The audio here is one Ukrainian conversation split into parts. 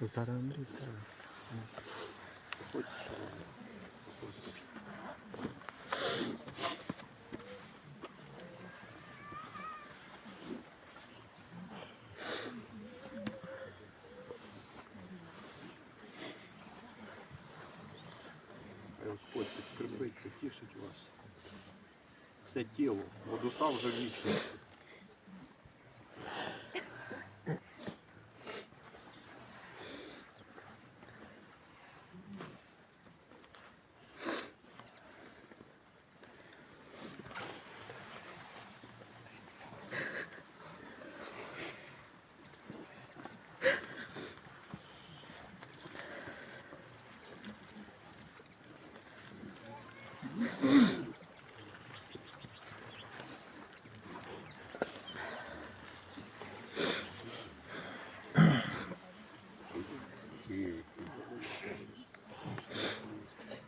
Зараз Андрій ставить. Господь підкріпить, потішить вас. Це тіло, бо душа вже вічна.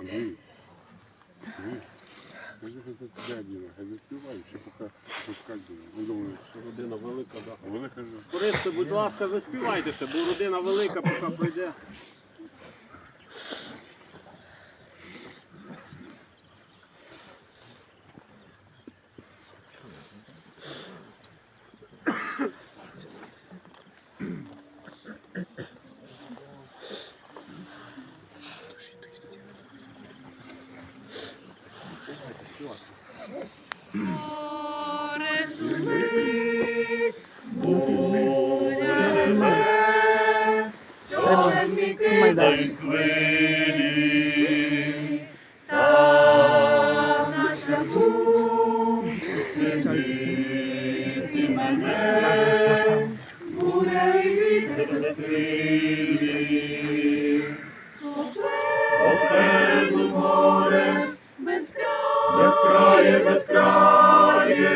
Андрій, Андрій, я ж це дядіна, хай заспівають, що поки пускать буде. Ну, думаю, Що родина велика, так. а вона каже, Туристи, будь ласка, заспівайте ще, бо родина велика, поки прийде. Безкрає, безкрає,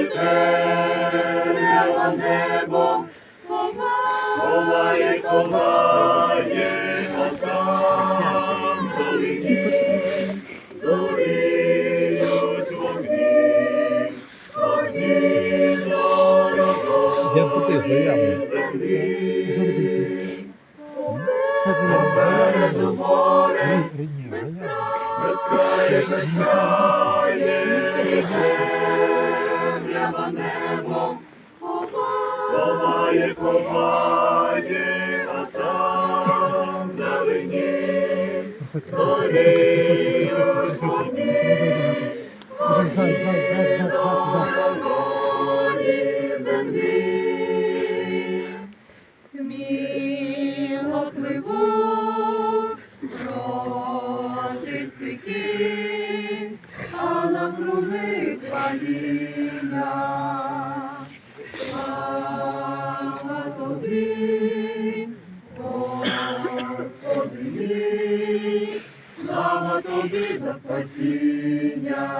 і темне небо, ховає, ховає, а там долині, зоріють вогні, вогні дорого Я буде заяву. попереду море, Ні, заяву. безкрає, безкрає, і темрява небо, ховає, ховає, а там вдалині зоріють вогні, дорогої навкруги падіння. Слава тобі, Господи слава тобі за спасіння.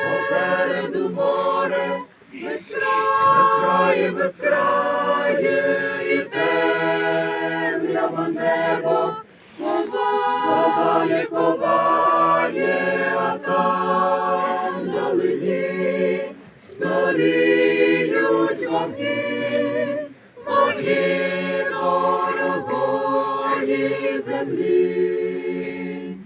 Попереду море, безкрає, безкрає, і темрява небо, ховає, ховає, а землі.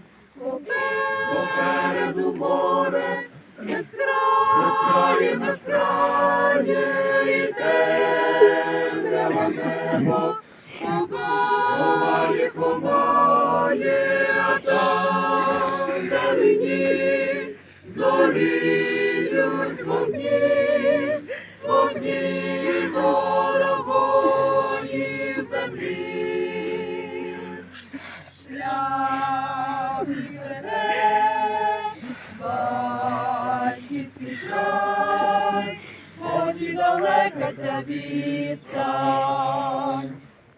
Попереду море, безкрає, безкрає, і темрява небо, там вдалині зоріють вогні, вогні дорогої землі. Шлях і веде батьківський край, хоч і далека ця відстань,